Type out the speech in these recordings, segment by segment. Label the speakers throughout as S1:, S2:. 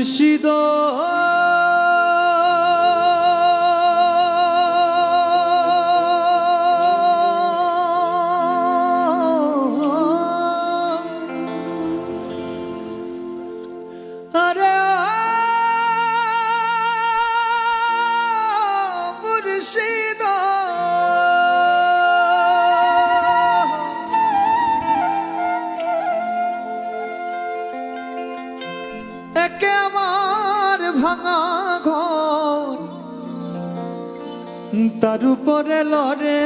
S1: মুর্শিদ আরে তার উপরে লড়ে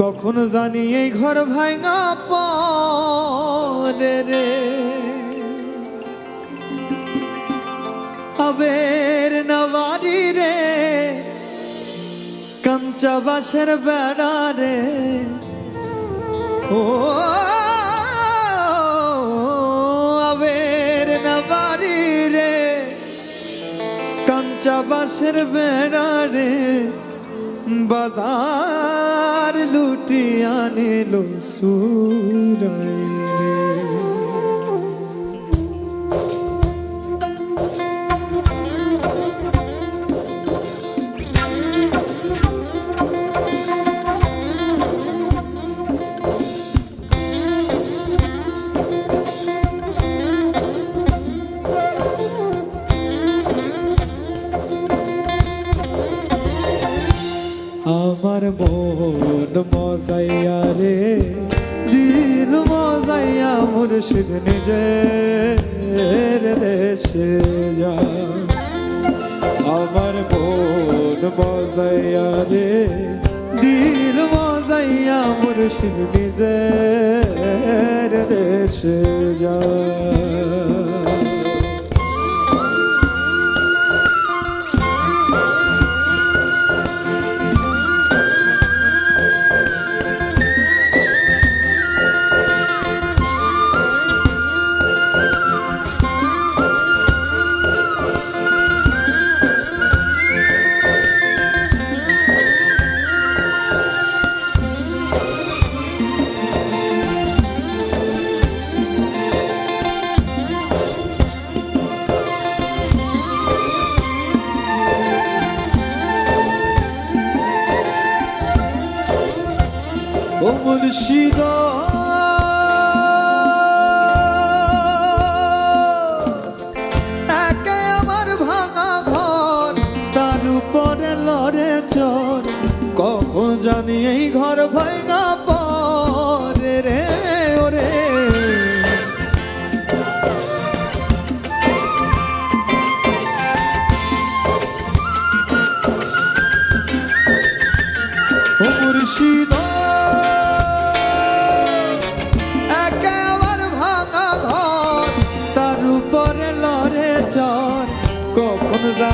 S1: কখন জানি এই ঘর ভাঙা পরে রে। আবের নবারি রে, কাঞ্চা বাসের বেড়া রে। ও বাসের বেড়ারে বাজার লুটি আনিল সুরাই মুর্শিদ নিজের দেশে যা। আমার বোন মজাইয়া রে দিল মজাইয়া মুর্শিদ নিজের দেশে যা। ও মুর্শিদ একে আমার ভাঙা ঘর তার উপরে লড়ে চর। কখন এই ঘর ভাঙা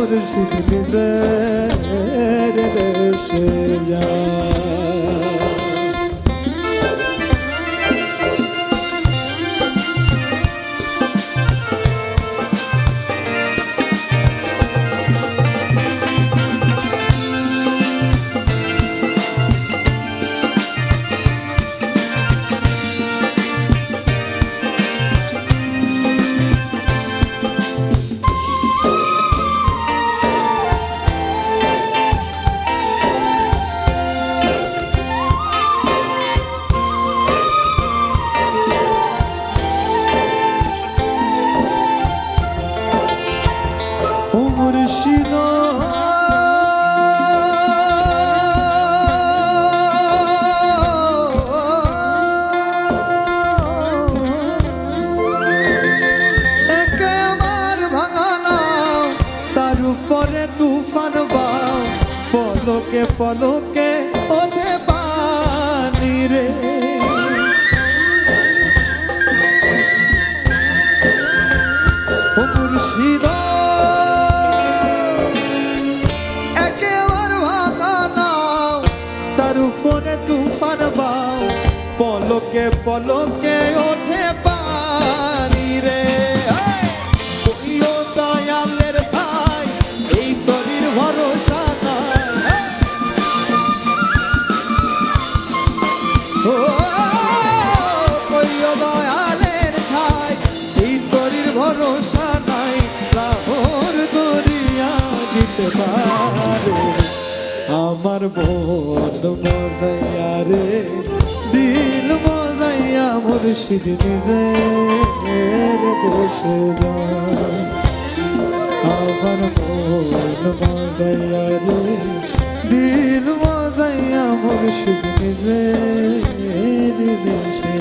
S1: মজাইয়া মুর্শিদ নিজের দেশে যা পলকে ওঠে পানি রে। একেবার নাও বাও। পলকে পলকে আমার মন মজাইয়া রে, দিল মজাইয়া মুর্শিদ নিজে যায়। আমার মন মজাইয়া রে, দিল মজাইয়া মুর্শিদ নিজে দেশে